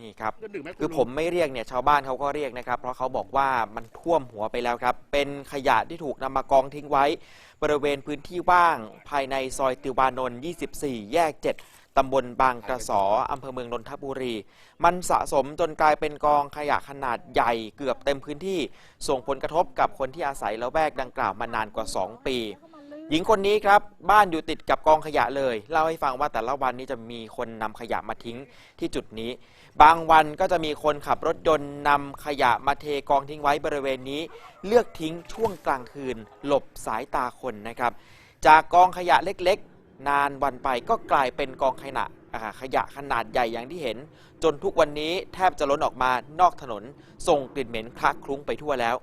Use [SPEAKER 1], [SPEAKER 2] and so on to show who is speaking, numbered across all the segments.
[SPEAKER 1] นี่ครับ
[SPEAKER 2] จะดื่มไหม
[SPEAKER 1] คือ
[SPEAKER 2] ณลุง
[SPEAKER 1] ผมไม่เรียกเนี่ยชาวบ้านเขาก็เรียกนะครับ เพราะเขาบอกว่ามันท่วมหัวไปแล้วครับ เป็นขยะที่ถูกนำมากองทิ้งไว้ บริเวณพื้นที่ว่าง ภายในซอยติวานนท์24 แยก 7ตำบลบางกระสออำเภอเมืองนนทบุรี มันสะสมจนกลายเป็นกองขยะขนาดใหญ่เกือบเต็มพื้นที่ ส่งผลกระทบกับคนที่อาศัยละแวกดังกล่าวมานานกว่า 2 ปี หญิงคนนี้ครับบ้านอยู่ติดกับกองขยะเลย เล่าให้ฟังว่าแต่ละวันนี้จะมีคนนำขยะมาทิ้งที่จุดนี้ บางวันก็จะมีคนขับรถยนต์นำขยะมาเทกองทิ้งไว้บริเวณนี้ เลือกทิ้งช่วงกลางคืน หลบสายตาคนนะครับ จากกองขยะเล็กๆ นานวันไปก็กลายเป็นกองขยะขยะขนาดใหญ่อย่างที่เห็น จนทุกวันนี้แทบจะล้นออกมานอกถนนส่งกลิ่นเหม็นคละคลุ้งไปทั่วแล้ว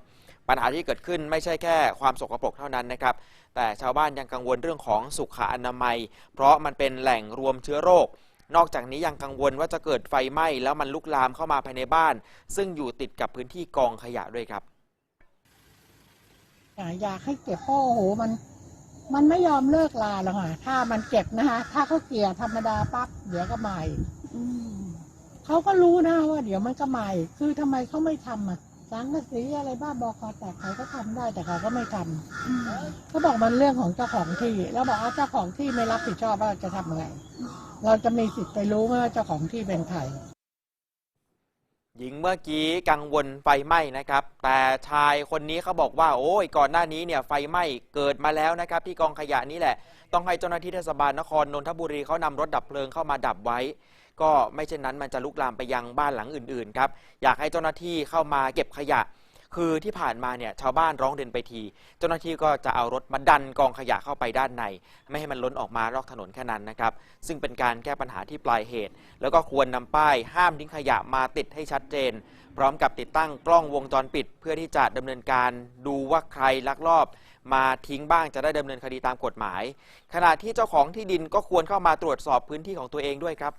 [SPEAKER 1] ปัญหาที่เกิดขึ้นไม่ใช่แค่ความสกปรกเท่านั้นนะครับ แต่ชาวบ้านยังกังวลเรื่องของสุขอนามัย เพราะมันเป็นแหล่งรวมเชื้อโรคนอกจากนี้ยังกังวลว่าจะเกิดไฟไหม้แล้วมันลุกลามเข้ามาภายในบ้าน ซึ่งอยู่ติดกับพื้นที่กองขยะด้วยครับ
[SPEAKER 3] อะอยากให้เก็บเพราะโอ้โหมัน มันไม่ยอมเลิกลาหรอกค่ะถ้ามันเก็บนะคะถ้าเขาเกลี่ยธรรมดาปั๊บเดี๋ยวก็ใหม่เขาก็รู้นะว่า เดี๋ยวมันก็ใหม่ คือทำไมเขาไม่ทำอะ สังกะสีอะไรบ้าบอคอแตกเขาก็ทำได้แต่เขาก็ไม่ทำเขาบอกมันเรื่องของเจ้าของที่ แล้วบอกว่าเจ้าของที่ไม่รับผิดชอบว่าจะทำยังไง เราจะมีสิทธิ์ไปรู้ไหมว่าเจ้าของที่เป็นใคร
[SPEAKER 1] หญิงเมื่อกี้กังวลไฟไหม้นะครับ แต่ชายคนนี้เขาบอกว่า โอ้ยก่อนหน้านี้เนี่ยไฟไหม้เกิดมาแล้วนะครับ ที่กองขยะนี่แหละ ต้องให้เจ้าหน้าที่เทศบาลนครนนทบุรีเขานำรถดับเพลิงเข้ามาดับไว้ ก็ไม่เช่นนั้นมันจะลุกลามไปยังบ้านหลังอื่นๆครับอยากให้เจ้าหน้าที่เข้ามาเก็บขยะ คือที่ผ่านมาเนี่ยชาวบ้านร้องเรียนไปที เจ้าหน้าที่ก็จะเอารถมาดันกองขยะเข้าไปด้านใน ไม่ให้มันล้นออกมานอกถนนแค่นั้นนะครับซึ่งเป็นการแก้ปัญหาที่ปลายเหตุ แล้วก็ควรนำป้ายห้ามทิ้งขยะมาติดให้ชัดเจน พร้อมกับติดตั้งกล้องวงจรปิด เพื่อที่จะดำเนินการดูว่าใครลักลอบมาทิ้งบ้างจะได้ดำเนินคดีตามกฎหมาย ขณะที่เจ้าของที่ดินก็ควรเข้ามาตรวจสอบพื้นที่ของตัวเองด้วยครับ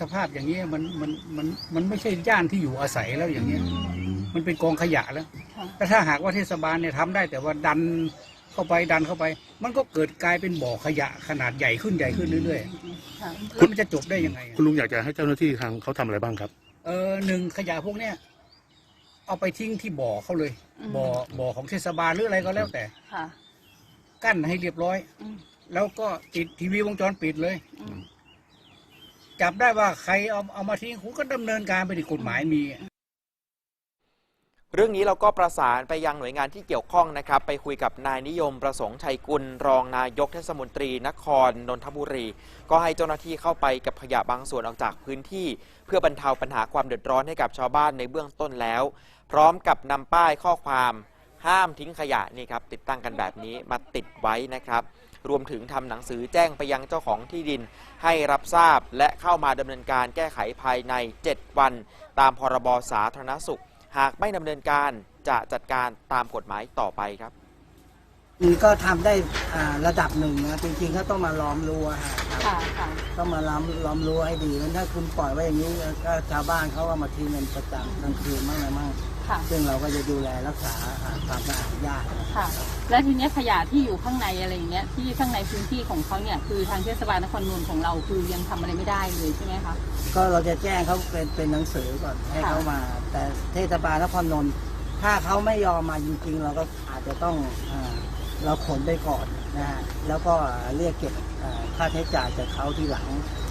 [SPEAKER 2] สภาพอย่างนี้ยมันมันมันมันไม่ใช่ย่านที่อยู่อาศัยแล้วอย่างเงี้ยมันเป็นกองขยะแล้ว
[SPEAKER 4] ค่ะ
[SPEAKER 2] แต่ถ้าหากว่าเทศบาลเนี่ยทำได้ แต่ว่าดันเข้าไปดันเข้าไป มันก็เกิดกลายเป็นบ่อขยะขนาดใหญ่ขึ้นใหญ่ขึ้นเรื่อย
[SPEAKER 4] ค่ะ
[SPEAKER 2] ๆแล้วมันจะจบได้ยังไงอะ
[SPEAKER 5] คุณลุงอยากจะให้เจ้าหน้าที่ทางเขาทำอะไรบ้างครับ
[SPEAKER 2] เออหนึ่งขยะพวกเนี้ยเอาไปทิ้งที่บ่อเขาเลย
[SPEAKER 4] อืม
[SPEAKER 2] บ่อบ่อของเทศบาลหรืออะไรก็แล้วแต่
[SPEAKER 4] ค่ะ
[SPEAKER 2] กั้นให้เรียบร้อย
[SPEAKER 4] อืม
[SPEAKER 2] แล้วก็ติดทีวีวงจรปิดเลย
[SPEAKER 4] อืม
[SPEAKER 2] จับได้ว่าใครเอาเอามาทิ้งคุณก็ดำเนินการไปที่กฎหมายมี
[SPEAKER 1] เรื่องนี้เราก็ประสานไปยังหน่วยงานที่เกี่ยวข้องนะครับ ไปคุยกับนายนิยมประสงค์ชัยกุล รองนายกเทศมนตรี นครนนทบุรี ก็ให้เจ้าหน้าที่เข้าไปกับขยะบางส่วนออกจากพื้นที่ เพื่อบรรเทาปัญหาความเดือดร้อนให้กับชาวบ้านในเบื้องต้นแล้ว พร้อมกับนำป้ายข้อความ ห้ามทิ้งขยะนี่ครับติดตั้งกันแบบนี้มาติดไว้นะครับ รวมถึงทำหนังสือแจ้งไปยังเจ้าของที่ดิน ให้รับทราบและเข้ามาดำเนินการแก้ไขภายใน 7 วัน ตามพรบสาธารณสุข หากไม่ดำเนินการจะจัดการตามกฎหมายต่อไปครับ
[SPEAKER 6] มันก็ทำได้อ่าระดับหนึ่งนะจริงๆก็ต้องมาล้อมรั้วฮะครับ
[SPEAKER 4] ค่ะค่ะ
[SPEAKER 6] ต้องมาล้อมล้อมรั้วให้ดีถ้าคุณปล่อยไว้อย่างนี้ก็ชาวบ้านเขาก็มาทิ้งเงินประจำกลางคืนมั่งอะไรมั่ง
[SPEAKER 4] ค่ะ
[SPEAKER 6] ซึ่งเราก็จะดูแลรักษาอ่าความสะอาดยากนะ
[SPEAKER 4] ค่ะ และทีเนี้ยขยะที่อยู่ข้างในอะไรอย่างเงี้ยที่ข้างในพื้นที่ของเขาเนี่ยคือทางเทศบาลนครนนท์ของเราคือยังทำอะไรไม่ได้เลยใช่ไหมคะ
[SPEAKER 6] ก็เราจะแจ้งเขาเป็นเป็นหนังสือก่อนให้
[SPEAKER 4] ค่ะ
[SPEAKER 6] เขามา แต่เทศบาลนครนนท์ถ้าเขาไม่ยอมมาจริงๆ เราก็อาจจะต้องอ่าเราขนไปก่อนนะฮะแล้วก็เรียกเก็บอ่าค่าใช้จ่ายจากเขาทีหลัง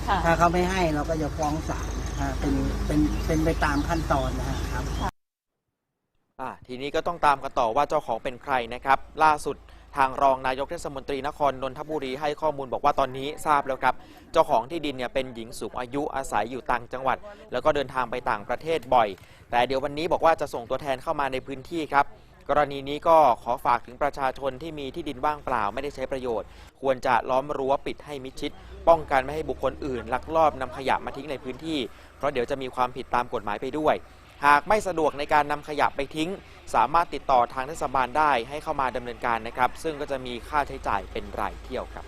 [SPEAKER 4] ค่ะ
[SPEAKER 6] ถ้าเขาไม่ให้เราก็จะฟ้องศาลนะฮะเป็นเป็นเป็นไปตามขั้นตอนนะฮะครับ
[SPEAKER 1] อ่าทีนี้ก็ต้องตามกันต่อว่าเจ้าของเป็นใครนะครับ ล่าสุดทางรองนายกเทศมนตรีนครนนทบุรีให้ข้อมูลบอกว่าตอนนี้ทราบแล้วครับ เจ้าของที่ดินเนี่ยเป็นหญิงสูงอายุอาศัยอยู่ต่างจังหวัด แล้วก็เดินทางไปต่างประเทศบ่อย แต่เดี๋ยววันนี้บอกว่าจะส่งตัวแทนเข้ามาในพื้นที่ครับ กรณีนี้ก็ขอฝากถึงประชาชนที่มีที่ดินว่างเปล่าไม่ได้ใช้ประโยชน์ ควรจะล้อมรั้วปิดให้มิดชิด ป้องกันไม่ให้บุคคลอื่น ลักลอบนำขยะมาทิ้งในพื้นที่ เพราะเดี๋ยวจะมีความผิดตามกฎหมายไปด้วย หากไม่สะดวกในการนำขยะไปทิ้ง สามารถติดต่อทางเทศบาลได้ให้เข้ามาดำเนินการนะครับ ซึ่งก็จะมีค่าใช้จ่ายเป็นรายเที่ยวครับ